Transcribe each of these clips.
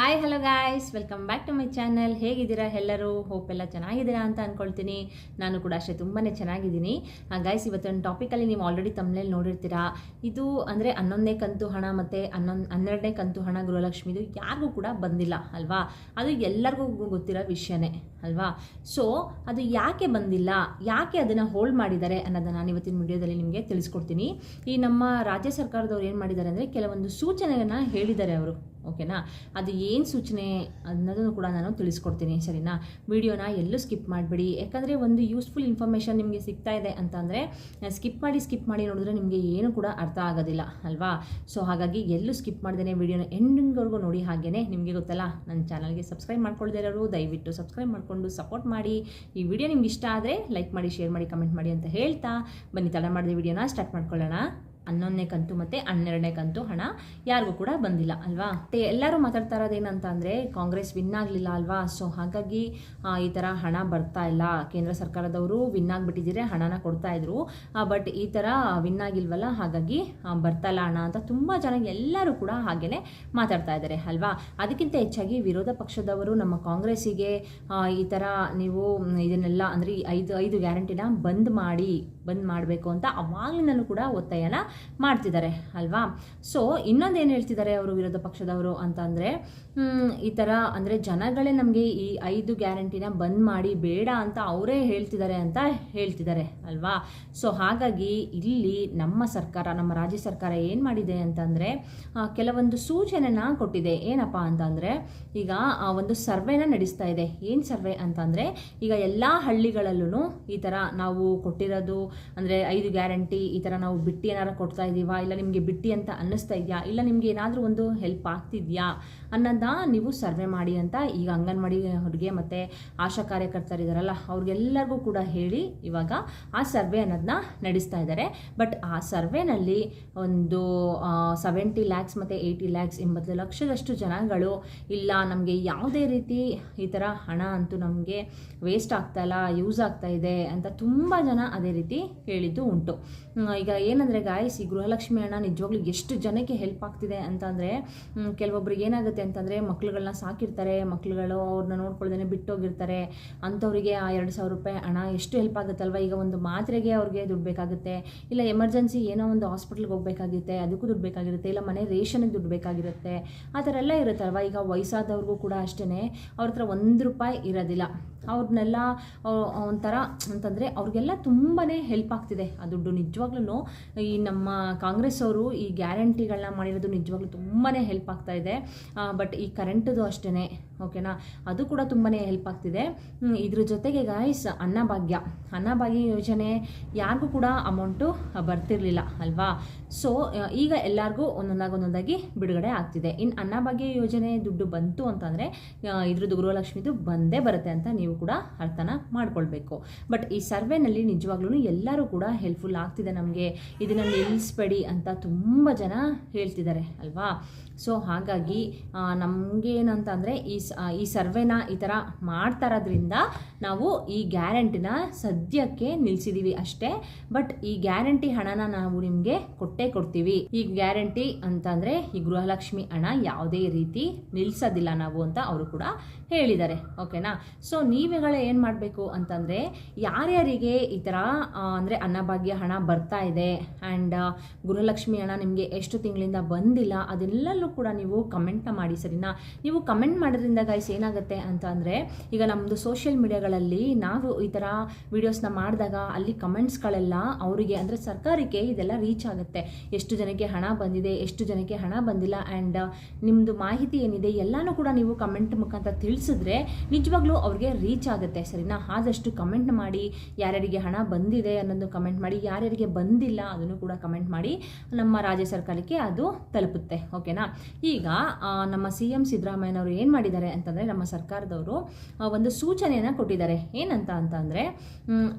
Hi hello guys welcome back to my channel ಹೇಗಿದ್ದೀರಾ ಎಲ್ಲರೂ? Hope ಎಲ್ಲ ಚೆನ್ನಾಗಿದ್ದೀರಾ ಅಂತ ಅಂದ್ಕೊಳ್ತೀನಿ ನಾನು ಕೂಡ ಅಷ್ಟೇ ತುಂಬಾ ಚೆನ್ನಾಗಿದ್ದೀನಿ. ಗಾಯ್ಸ್ ಇವತ್ತೊಂದು ಟಾಪಿಕಲ್ಲಿ ನೀವು ಆಲ್ರೆಡಿ ತಮ್ಮನೇಲಿ ನೋಡಿರ್ತೀರಾ. ಇದು ಅಂದರೆ ಹನ್ನೊಂದನೇ ಕಂತು ಹಣ ಮತ್ತು ಹನ್ನೊಂದು, ಹನ್ನೆರಡನೇ ಕಂತು ಹಣ ಗೃಹಲಕ್ಷ್ಮಿದು ಯಾರಿಗೂ ಕೂಡ ಬಂದಿಲ್ಲ, ಅಲ್ವಾ? ಅದು ಎಲ್ಲರಿಗೂ ಗೊತ್ತಿರೋ ವಿಷಯನೇ, ಅಲ್ವಾ? ಸೊ ಅದು ಯಾಕೆ ಬಂದಿಲ್ಲ? ಯಾಕೆ ಅದನ್ನು ಹೋಲ್ಡ್ ಮಾಡಿದ್ದಾರೆ ಅನ್ನೋದನ್ನು ನಾನು ಇವತ್ತಿನ ವಿಡಿಯೋದಲ್ಲಿ ನಿಮಗೆ ತಿಳಿಸ್ಕೊಡ್ತೀನಿ. ಈ ನಮ್ಮ ರಾಜ್ಯ ಸರ್ಕಾರದವ್ರು ಏನು ಮಾಡಿದ್ದಾರೆ ಅಂದರೆ ಕೆಲವೊಂದು ಸೂಚನೆಯನ್ನು ಹೇಳಿದ್ದಾರೆ ಅವರು. ಓಕೆನಾ? ಅದು ಏನು ಸೂಚನೆ ಅನ್ನೋದನ್ನು ಕೂಡ ನಾನು ತಿಳಿಸ್ಕೊಡ್ತೀನಿ, ಸರಿನಾ? ವಿಡಿಯೋನ ಎಲ್ಲೂ ಸ್ಕಿಪ್ ಮಾಡಿಬಿಡಿ. ಯಾಕಂದರೆ ಒಂದು ಯೂಸ್ಫುಲ್ ಇನ್ಫಾರ್ಮೇಷನ್ ನಿಮಗೆ ಸಿಗ್ತಾ ಇದೆ ಅಂತಂದರೆ ಸ್ಕಿಪ್ ಮಾಡಿ ಸ್ಕಿಪ್ ಮಾಡಿ ನೋಡಿದ್ರೆ ನಿಮಗೆ ಏನು ಕೂಡ ಅರ್ಥ ಆಗೋದಿಲ್ಲ, ಅಲ್ವಾ? ಸೊ ಹಾಗಾಗಿ ಎಲ್ಲೂ ಸ್ಕಿಪ್ ಮಾಡ್ದೇ ವಿಡಿಯೋನ ಎಂಡಿಂಗ್ವರೆಗೂ ನೋಡಿ ಹಾಗೇನೇ ನಿಮಗೆ ಗೊತ್ತಲ್ಲ? ನನ್ನ ಚಾನಲ್ಗೆ ಸಬ್ಸ್ಕ್ರೈಬ್ ಮಾಡ್ಕೊಳ್ದೇ ಇರೋರು, ದಯವಿಟ್ಟು ಸಬ್ಸ್ಕ್ರೈಬ್ ಮಾಡಿಕೊಂಡು ಸಪೋರ್ಟ್ ಮಾಡಿ. ಈ ವಿಡಿಯೋ ನಿಮ್ಗೆ ಇಷ್ಟ ಆದರೆ ಲೈಕ್ ಮಾಡಿ ಶೇರ್ ಮಾಡಿ ಕಮೆಂಟ್ ಮಾಡಿ ಅಂತ ಹೇಳ್ತಾ, ಬನ್ನಿ, ತಡ ಮಾಡಿದ ವಿಡಿಯೋನ ಸ್ಟಾರ್ಟ್ ಮಾಡ್ಕೊಳ್ಳೋಣ. ಹನ್ನೊಂದನೇ ಕಂತು ಮತ್ತು ಹನ್ನೆರಡನೇ ಕಂತು ಹಣ ಯಾರಿಗೂ ಕೂಡ ಬಂದಿಲ್ಲ, ಅಲ್ವಾ? ಮತ್ತೆ ಎಲ್ಲರೂ ಮಾತಾಡ್ತಾ ಇರೋದೇನಂತ ಅಂದರೆ ಕಾಂಗ್ರೆಸ್ ವಿನ್ ಆಗಲಿಲ್ಲ, ಅಲ್ವಾ? ಸೊ ಹಾಗಾಗಿ ಈ ಥರ ಹಣ ಬರ್ತಾ ಇಲ್ಲ. ಕೇಂದ್ರ ಸರ್ಕಾರದವರು ವಿನ್ ಆಗಿಬಿಟ್ಟಿದ್ರೆ ಹಣನ ಕೊಡ್ತಾ ಇದ್ರು ಬಟ್ ಈ ಥರ ವಿನ್ ಆಗಿಲ್ವಲ್ಲ, ಹಾಗಾಗಿ ಬರ್ತಾ ಇಲ್ಲ ಹಣ ಅಂತ ತುಂಬ ಜನ ಎಲ್ಲರೂ ಕೂಡ ಹಾಗೇನೆ ಮಾತಾಡ್ತಾ ಇದ್ದಾರೆ ಅಲ್ವಾ? ಅದಕ್ಕಿಂತ ಹೆಚ್ಚಾಗಿ ವಿರೋಧ ಪಕ್ಷದವರು ನಮ್ಮ ಕಾಂಗ್ರೆಸ್ಸಿಗೆ ಈ ಥರ ನೀವು ಇದನ್ನೆಲ್ಲ ಅಂದರೆ ಐದು ಐದು ಗ್ಯಾರಂಟಿನ ಬಂದ್ ಮಾಡಿ, ಬಂದ್ ಮಾಡಬೇಕು ಅಂತ ಅವಾಗಲಿನಲ್ಲೂ ಕೂಡ ಒತ್ತಾಯನ ಮಾಡ್ತಿದ್ದಾರೆ, ಅಲ್ವಾ? ಸೊ ಇನ್ನೊಂದು ಏನು ಹೇಳ್ತಿದ್ದಾರೆ ಅವರು ವಿರೋಧ ಪಕ್ಷದವರು ಅಂತ ಅಂದರೆ ಈ ಥರ ಅಂದರೆ ಜನಗಳೇ ನಮಗೆ ಈ ಐದು ಗ್ಯಾರಂಟಿನ ಬಂದ್ ಮಾಡಿ ಬೇಡ ಅಂತ ಅವರೇ ಹೇಳ್ತಿದ್ದಾರೆ ಅಂತ ಹೇಳ್ತಿದ್ದಾರೆ, ಅಲ್ವಾ? ಸೊ ಹಾಗಾಗಿ ಇಲ್ಲಿ ನಮ್ಮ ಸರ್ಕಾರ, ನಮ್ಮ ರಾಜ್ಯ ಸರ್ಕಾರ ಏನು ಮಾಡಿದೆ ಅಂತಂದರೆ ಕೆಲವೊಂದು ಸೂಚನೆನ ಕೊಟ್ಟಿದೆ. ಏನಪ್ಪ ಅಂತಂದರೆ ಈಗ ಒಂದು ಸರ್ವೆನ ನಡೆಸ್ತಾ ಇದೆ. ಏನು ಸರ್ವೆ ಅಂತಂದರೆ ಈಗ ಎಲ್ಲ ಹಳ್ಳಿಗಳಲ್ಲೂ ಈ ಥರ ನಾವು ಕೊಟ್ಟಿರೋದು ಅಂದರೆ ಐದು ಗ್ಯಾರಂಟಿ ಈ ಥರ ನಾವು ಬಿಟ್ಟಿ ಏನಾರು ಕೊಡ್ತಾ ಇದ್ದೀವಾ ಇಲ್ಲ ನಿಮಗೆ ಬಿಟ್ಟಿ ಅಂತ ಅನ್ನಿಸ್ತಾ ಇದೆಯಾ? ಇಲ್ಲ ನಿಮಗೆ ಏನಾದರೂ ಒಂದು ಹೆಲ್ಪ್ ಆಗ್ತಿದೆಯಾ? ಅನ್ನೋದನ್ನ ನೀವು ಸರ್ವೆ ಮಾಡಿ ಅಂತ ಈಗ ಅಂಗನವಾಡಿ ಅವ್ರಿಗೆ ಮತ್ತು ಆಶಾ ಕಾರ್ಯಕರ್ತರಿದಾರಲ್ಲ ಅವ್ರಿಗೆಲ್ಲರಿಗೂ ಕೂಡ ಹೇಳಿ ಇವಾಗ ಆ ಸರ್ವೆ ಅನ್ನೋದನ್ನ ನಡೆಸ್ತಾ ಇದ್ದಾರೆ ಬಟ್ ಆ ಸರ್ವೆನಲ್ಲಿ ಒಂದು ಸೆವೆಂಟಿ ಲ್ಯಾಕ್ಸ್ ಮತ್ತು ಏಯ್ಟಿ ಲ್ಯಾಕ್ಸ್ ಎಂಬತ್ತು ಲಕ್ಷದಷ್ಟು ಜನಗಳು, ಇಲ್ಲ ನಮಗೆ ಯಾವುದೇ ರೀತಿ ಈ ಥರ ಹಣ ಅಂತೂ ನಮಗೆ ವೇಸ್ಟ್ ಆಗ್ತಾಯಿಲ್ಲ ಯೂಸ್ ಆಗ್ತಾ ಇದೆ ಅಂತ ತುಂಬ ಜನ ಅದೇ ರೀತಿ ಹೇಳಿದ್ದು ಉಂಟು. ಈಗ ಏನಂದರೆ ಈ ಗೃಹಲಕ್ಷ್ಮಿ ಅಣ್ಣ ನಿಜವಾಗ್ಲೂ ಎಷ್ಟು ಜನಕ್ಕೆ ಹೆಲ್ಪ್ ಆಗ್ತಿದೆ ಅಂತಂದರೆ ಕೆಲವೊಬ್ರಿಗೆ ಏನಾಗುತ್ತೆ ಅಂತಂದರೆ ಮಕ್ಳುಗಳನ್ನ ಸಾಕಿರ್ತಾರೆ, ಮಕ್ಳುಗಳು ಅವ್ರನ್ನ ನೋಡ್ಕೊಳ್ದೇ ಬಿಟ್ಟೋಗಿರ್ತಾರೆ. ಅಂಥವ್ರಿಗೆ ಆ ಎರಡು ಸಾವಿರ ರೂಪಾಯಿ ಹಣ ಎಷ್ಟು ಹೆಲ್ಪ್ ಆಗುತ್ತಲ್ವ? ಈಗ ಒಂದು ಮಾತ್ರೆಗೆ ಅವ್ರಿಗೆ ದುಡ್ಡು ಬೇಕಾಗುತ್ತೆ. ಇಲ್ಲ ಎಮರ್ಜೆನ್ಸಿ ಏನೋ ಒಂದು ಹಾಸ್ಪಿಟ್ಲ್ಗೆ ಹೋಗಬೇಕಾಗುತ್ತೆ ಅದಕ್ಕೂ ದುಡ್ಡು ಬೇಕಾಗಿರುತ್ತೆ. ಇಲ್ಲ ಮನೆ ರೇಷನ್ಗೆ ದುಡ್ಡು ಬೇಕಾಗಿರುತ್ತೆ. ಆ ಥರ ಎಲ್ಲ ಇರುತ್ತಲ್ವ? ಈಗ ವಯಸ್ಸಾದವ್ರಿಗೂ ಕೂಡ ಅಷ್ಟೇ ಅವ್ರ ಹತ್ರ ಒಂದು ರೂಪಾಯಿ ಇರೋದಿಲ್ಲ. ಅವ್ರನ್ನೆಲ್ಲ ಒಂಥರ, ಅಂತಂದರೆ ಅವ್ರಿಗೆಲ್ಲ ತುಂಬಾ ಹೆಲ್ಪ್ ಆಗ್ತಿದೆ ಆ ದುಡ್ಡು. ನಿಜವಾಗ್ಲೂ ಈ ನಮ್ಮ ಕಾಂಗ್ರೆಸ್ ಅವರು ಈ ಗ್ಯಾರಂಟಿಗಳನ್ನ ಮಾಡಿರೋದು ನಿಜವಾಗ್ಲೂ ತುಂಬಾ ಹೆಲ್ಪ್ ಆಗ್ತಾ ಇದೆ. ಬಟ್ ಈ ಕರೆಂಟದು ಅಷ್ಟೇ ಓಕೆನಾ? ಅದು ಕೂಡ ತುಂಬಾ ಹೆಲ್ಪ್ ಆಗ್ತಿದೆ. ಇದ್ರ ಜೊತೆಗೆ ಗಾಯ್ಸ್ ಅನ್ನಭಾಗ್ಯ. ಅನ್ನಭಾಗ್ಯ ಯೋಜನೆ ಯಾರಿಗೂ ಕೂಡ ಅಮೌಂಟು ಬರ್ತಿರ್ಲಿಲ್ಲ, ಅಲ್ವಾ? ಸೊ ಈಗ ಎಲ್ಲರಿಗೂ ಒಂದೊಂದಾಗಿ ಒಂದೊಂದಾಗಿ ಬಿಡುಗಡೆ ಆಗ್ತಿದೆ. ಇನ್ನು ಅನ್ನಭಾಗ್ಯ ಯೋಜನೆ ದುಡ್ಡು ಬಂತು ಅಂತಂದರೆ ಇದ್ರದ್ದು ಗೃಹಲಕ್ಷ್ಮಿದು ಬಂದೇ ಬರುತ್ತೆ ಅಂತ ನೀವು ಕೂಡ ಅರ್ಥನ ಮಾಡ್ಕೊಳ್ಬೇಕು. ಬಟ್ ಈ ಸರ್ವೆನಲ್ಲಿ ನಿಜವಾಗ್ಲೂ ಎಲ್ಲರೂ ಕೂಡ ಹೆಲ್ಪ್ಫುಲ್ ಆಗ್ತಿದೆ ನಮಗೆ. ಇದನ್ನು ನಿಲ್ಲಿಸ್ಬೇಡಿ ಅಂತ ತುಂಬ ಜನ ಹೇಳ್ತಿದ್ದಾರೆ, ಅಲ್ವಾ? ಸೊ ಹಾಗಾಗಿ ನಮಗೇನಂತಂದರೆ ಈ ಈ ಸರ್ವೆನ ಈ ಥರ ಮಾಡ್ತಾ ಇರೋದ್ರಿಂದ ನಾವು ಈ ಗ್ಯಾರಂಟಿನ ಸದ್ಯಕ್ಕೆ ನಿಲ್ಲಿಸಿದ್ದೀವಿ ಅಷ್ಟೇ. ಬಟ್ ಈ ಗ್ಯಾರಂಟಿ ಹಣನ ನಾವು ನಿಮಗೆ ಕೊಟ್ಟೇ ಕೊಡ್ತೀವಿ. ಈ ಗ್ಯಾರಂಟಿ ಅಂತಂದರೆ ಈ ಗೃಹಲಕ್ಷ್ಮಿ ಹಣ ಯಾವುದೇ ರೀತಿ ನಿಲ್ಲಿಸೋದಿಲ್ಲ ನಾವು ಅಂತ ಅವರು ಕೂಡ ಹೇಳಿದ್ದಾರೆ. ಓಕೆನಾ? ಸೊ ನೀವುಗಳ ಏನು ಮಾಡಬೇಕು ಅಂತಂದರೆ ಯಾರ್ಯಾರಿಗೆ ಈ ಥರ ಅಂದರೆ ಅನ್ನಭಾಗ್ಯ ಹಣ ಬರ್ತಾ ಇದೆ ಆ್ಯಂಡ್ ಗೃಹಲಕ್ಷ್ಮಿ ಹಣ ನಿಮಗೆ ಎಷ್ಟು ತಿಂಗಳಿಂದ ಬಂದಿಲ್ಲ, ಅದೆಲ್ಲಲ್ಲೂ ಕೂಡ ನೀವು ಕಮೆಂಟ್ನ ಮಾಡಿ ಸರಿನಾ? ನೀವು ಕಮೆಂಟ್ ಮಾಡೋದ್ರಿಂದ ಗೈಸ್ ಏನಾಗುತ್ತೆ ಅಂತ ಅಂದರೆ, ಈಗ ನಮ್ಮದು ಸೋಷಿಯಲ್ ಮೀಡಿಯಾಗಳಲ್ಲಿ ನಾವು ಈ ಥರ ವೀಡಿಯೋಸ್ನ ಮಾಡಿದಾಗ ಅಲ್ಲಿ ಕಮೆಂಟ್ಸ್ಗಳೆಲ್ಲ ಅವರಿಗೆ ಅಂದರೆ ಸರ್ಕಾರಕ್ಕೆ ಇದೆಲ್ಲ ರೀಚ್ ಆಗುತ್ತೆ. ಎಷ್ಟು ಜನಕ್ಕೆ ಹಣ ಬಂದಿದೆ, ಎಷ್ಟು ಜನಕ್ಕೆ ಹಣ ಬಂದಿಲ್ಲ ಆ್ಯಂಡ್ ನಿಮ್ಮದು ಮಾಹಿತಿ ಏನಿದೆ ಎಲ್ಲನೂ ಕೂಡ ನೀವು ಕಮೆಂಟ್ ಮುಖಾಂತರ ತಿಳಿಸಿದ್ರೆ ನಿಜವಾಗ್ಲೂ ಅವ್ರಿಗೆ ರೀಚ್ ಆಗುತ್ತೆ. ಸರಿನಾ? ಆದಷ್ಟು ಕಮೆಂಟ್ ಮಾಡಿ, ಯಾರ್ಯಾರಿಗೆ ಹಣ ಬಂದಿದೆ ಅನ್ನೋದು ಕಮೆಂಟ್ ಮಾಡಿ, ಯಾರ್ಯಾರಿಗೆ ಬಂದಿಲ್ಲ ಅದನ್ನು ಕೂಡ ಕಮೆಂಟ್ ಮಾಡಿ, ನಮ್ಮ ರಾಜ್ಯ ಸರ್ಕಾರಕ್ಕೆ ಅದು ತಲುಪುತ್ತೆ. ಓಕೆನಾ ಈಗ ನಮ್ಮ ಸಿ ಎಂ ಸಿದ್ದರಾಮಯ್ಯನವರು ಏನು ಮಾಡಿದ್ದಾರೆ ಅಂತಂದರೆ ನಮ್ಮ ಸರ್ಕಾರದವರು ಒಂದು ಸೂಚನೆಯನ್ನು ಕೊಟ್ಟಿದ್ದಾರೆ. ಏನಂತ ಅಂತಂದರೆ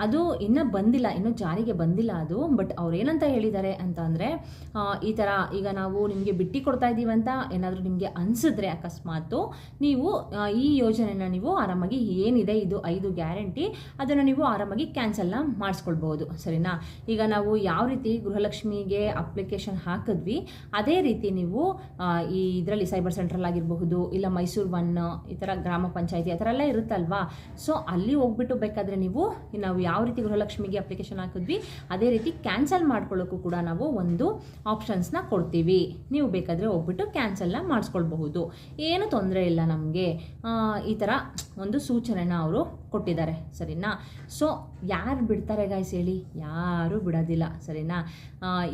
ಅದು ಇನ್ನೂ ಬಂದಿಲ್ಲ, ಇನ್ನೂ ಜಾರಿಗೆ ಬಂದಿಲ್ಲ ಅದು, ಬಟ್ ಅವ್ರು ಏನಂತ ಹೇಳಿದ್ದಾರೆ ಅಂತ ಅಂದರೆ ಈ ಥರ ಈಗ ನಾವು ನಿಮಗೆ ಬಿಟ್ಟು ಕೊಡ್ತಾ ಇದ್ದೀವಿ ಅಂತ ಏನಾದರೂ ನಿಮಗೆ ಅನಿಸಿದ್ರೆ ಅಕಸ್ಮಾತು ನೀವು ಈ ಯೋಜನೆನ ನೀವು ಆರಾಮಾಗಿ ಏನಿದೆ ಇದು ಐದು ಗ್ಯಾರಂಟಿ, ಅದನ್ನು ನೀವು ಆರಾಮಾಗಿ ಕ್ಯಾನ್ಸಲ್ನ ಮಾಡಿಸ್ಕೊಳ್ಬೋದು ಸರಿನಾ? ಈಗ ನಾವು ಯಾವ ರೀತಿ ಗೃಹಲಕ್ಷ್ಮಿಗೆ ಅಪ್ಲಿಕೇಶನ್ ಹಾಕಿದ್ವಿ, ಅದೇ ರೀತಿ ನೀವು ಈ ಇದರಲ್ಲಿ ಸೈಬರ್ ಸೆಂಟ್ರಲ್ ಆಗಿರಬಹುದು, ಇಲ್ಲ ಮೈಸೂರು ಒನ್ ಈ ಥರ ಗ್ರಾಮ ಪಂಚಾಯತಿ ಆ ಥರ ಎಲ್ಲ ಇರುತ್ತಲ್ವಾ? ಸೊ ಅಲ್ಲಿ ಹೋಗ್ಬಿಟ್ಟು ಬೇಕಾದರೆ ನೀವು ನಾವು ಯಾವ ರೀತಿ ಗೃಹಲಕ್ಷ್ಮಿಗೆ ಅಪ್ಲಿಕೇಶನ್ ಹಾಕಿದ್ವಿ, ಅದೇ ರೀತಿ ಕ್ಯಾನ್ಸಲ್ ಮಾಡ್ಕೊಳ್ಳೋಕ್ಕೂ ಕೂಡ ನಾವು ಒಂದು ಆಪ್ಷನ್ಸ್ನ ಕೊಡ್ತೀವಿ. ನೀವು ಬೇಕಾದರೆ ಹೋಗ್ಬಿಟ್ಟು ಕ್ಯಾನ್ಸಲ್ನ ಮಾಡಿಸ್ಕೊಳ್ಬಹುದು. ಏನು ತೊಂದರೆ ಇಲ್ಲ ನಮಗೆ. ಈ ಥರ ಒಂದು ಸೂಚನೆನ ಅವರು ಕೊಟ್ಟಿದ್ದಾರೆ, ಸರಿನಾ? ಸೊ ಯಾರು ಬಿಡ್ತಾರೆ ಗಾಯ್ಸ್ ಹೇಳಿ? ಯಾರೂ ಬಿಡೋದಿಲ್ಲ, ಸರಿನಾ?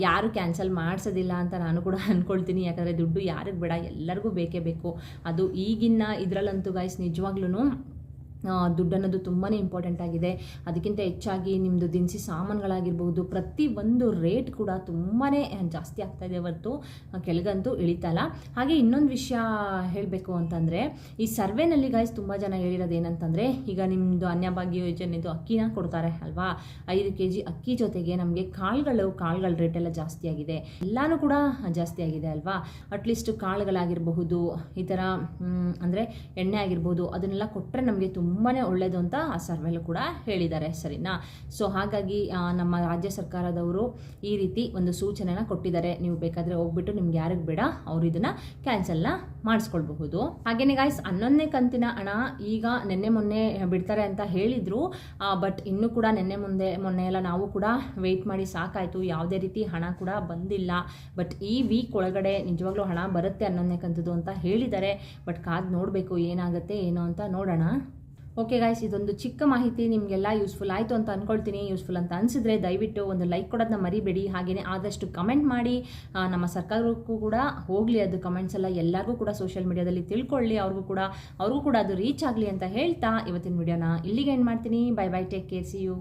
ಯಾರು ಕ್ಯಾನ್ಸಲ್ ಮಾಡಿಸೋದಿಲ್ಲ ಅಂತ ನಾನು ಕೂಡ ಅಂದ್ಕೊಳ್ತೀನಿ ಯಾಕಂದರೆ ದುಡ್ಡು ಯಾರಿಗೆ ಬೇಡ, ಎಲ್ಲರಿಗೂ ಬೇಕೇ ಬೇಕು. ಅದು ಈಗಿನ ಇದರಲ್ಲಂತೂ ಗಾಯ್ಸ್ ನಿಜವಾಗ್ಲೂ ದುಡ್ಡು ಅನ್ನೋದು ತುಂಬಾ ಇಂಪಾರ್ಟೆಂಟ್ ಆಗಿದೆ. ಅದಕ್ಕಿಂತ ಹೆಚ್ಚಾಗಿ ನಿಮ್ಮದು ದಿನಸಿ ಸಾಮಾನುಗಳಾಗಿರ್ಬೋದು ಪ್ರತಿ ಒಂದು ರೇಟ್ ಕೂಡ ತುಂಬಾ ಜಾಸ್ತಿ ಆಗ್ತಾ ಇದೆ ಹೊರತು ಕೆಳಗಂತೂ ಇಳಿತಲ್ಲ ಹಾಗೆ ಇನ್ನೊಂದು ವಿಷಯ ಹೇಳಬೇಕು ಅಂತಂದರೆ, ಈ ಸರ್ವೆನಲ್ಲಿ ಗಾಯ್ಸ್ ತುಂಬ ಜನ ಹೇಳಿರೋದು ಏನಂತಂದರೆ ಈಗ ನಿಮ್ಮದು ಅನ್ಯಭಾಗ್ಯ ಯೋಜನೆದು ಅಕ್ಕಿನ ಕೊಡ್ತಾರೆ ಅಲ್ವಾ? ಐದು ಕೆ ಜಿ ಅಕ್ಕಿ ಜೊತೆಗೆ ನಮಗೆ ಕಾಳುಗಳು, ಕಾಳುಗಳ ರೇಟ್ ಎಲ್ಲ ಜಾಸ್ತಿ ಆಗಿದೆ. ಎಲ್ಲನೂ ಕೂಡ ಜಾಸ್ತಿ ಆಗಿದೆ ಅಲ್ವಾ? ಅಟ್ಲೀಸ್ಟ್ ಕಾಳುಗಳಾಗಿರಬಹುದು, ಈ ಥರ ಅಂದರೆ ಎಣ್ಣೆ ಆಗಿರ್ಬೋದು, ಅದನ್ನೆಲ್ಲ ಕೊಟ್ಟರೆ ನಮಗೆ ತುಂಬಾ ಒಳ್ಳೆಯದು ಅಂತ ಆ ಸರ್ವೆಲ್ಲೂ ಕೂಡ ಹೇಳಿದ್ದಾರೆ, ಸರಿನಾ? ಸೊ ಹಾಗಾಗಿ ನಮ್ಮ ರಾಜ್ಯ ಸರ್ಕಾರದವರು ಈ ರೀತಿ ಒಂದು ಸೂಚನೆನ ಕೊಟ್ಟಿದ್ದಾರೆ. ನೀವು ಬೇಕಾದರೆ ಹೋಗ್ಬಿಟ್ಟು ನಿಮ್ಗೆ ಯಾರಿಗೆ ಬೇಡ, ಅವರು ಇದನ್ನು ಕ್ಯಾನ್ಸಲ್ನ ಮಾಡಿಸ್ಕೊಳ್ಬಹುದು. ಹಾಗೇನೆ ಗಾಯ್ಸ್ ಹನ್ನೊಂದನೇ ಕಂತಿನ ಹಣ ಈಗ ನಿನ್ನೆ ಮೊನ್ನೆ ಬಿಡ್ತಾರೆ ಅಂತ ಹೇಳಿದರು. ಬಟ್ ಇನ್ನೂ ಕೂಡ ನಿನ್ನೆ ಮುಂದೆ, ಮೊನ್ನೆ ಎಲ್ಲ ನಾವು ಕೂಡ ವೆಯ್ಟ್ ಮಾಡಿ ಸಾಕಾಯಿತು. ಯಾವುದೇ ರೀತಿ ಹಣ ಕೂಡ ಬಂದಿಲ್ಲ. ಬಟ್ ಈ ವೀಕ್ ಒಳಗಡೆ ನಿಜವಾಗ್ಲೂ ಹಣ ಬರುತ್ತೆ ಹನ್ನೊಂದನೇ ಕಂತದ್ದು ಅಂತ ಹೇಳಿದ್ದಾರೆ. ಬಟ್ ಕಾದು ನೋಡಬೇಕು ಏನಾಗುತ್ತೆ, ಏನೋ ಅಂತ ನೋಡೋಣ. ಓಕೆ ಗಾಯ್ಸ್ ಇದೊಂದು ಚಿಕ್ಕ ಮಾಹಿತಿ ನಿಮಗೆಲ್ಲ ಯೂಸ್ಫುಲ್ ಆಯಿತು ಅಂತ ಅಂದ್ಕೊಳ್ತೀನಿ ಯೂಸ್ಫುಲ್ ಅಂತ ಅನಿಸಿದ್ರೆ ದಯವಿಟ್ಟು ಒಂದು ಲೈಕ್ ಕೊಡೋದನ್ನ ಮರಿಬೇಡಿ. ಹಾಗೆಯೇ ಆದಷ್ಟು ಕಮೆಂಟ್ ಮಾಡಿ. ನಮ್ಮ ಸರ್ಕಾರಕ್ಕೂ ಕೂಡ ಹೋಗಲಿ ಅದು ಕಮೆಂಟ್ಸ್ ಎಲ್ಲ. ಎಲ್ಲರಿಗೂ ಕೂಡ ಸೋಷಿಯಲ್ ಮೀಡಿಯಾದಲ್ಲಿ ತಿಳ್ಕೊಳ್ಳಿ. ಅವ್ರಿಗೂ ಕೂಡ ಅವ್ರಿಗೂ ಕೂಡ ಅದು ರೀಚ್ ಆಗಲಿ ಅಂತ ಹೇಳ್ತಾ ಇವತ್ತಿನ ವಿಡಿಯೋನ ಇಲ್ಲಿಗೆ ಏನು ಮಾಡ್ತೀನಿ. Bye bye take care see you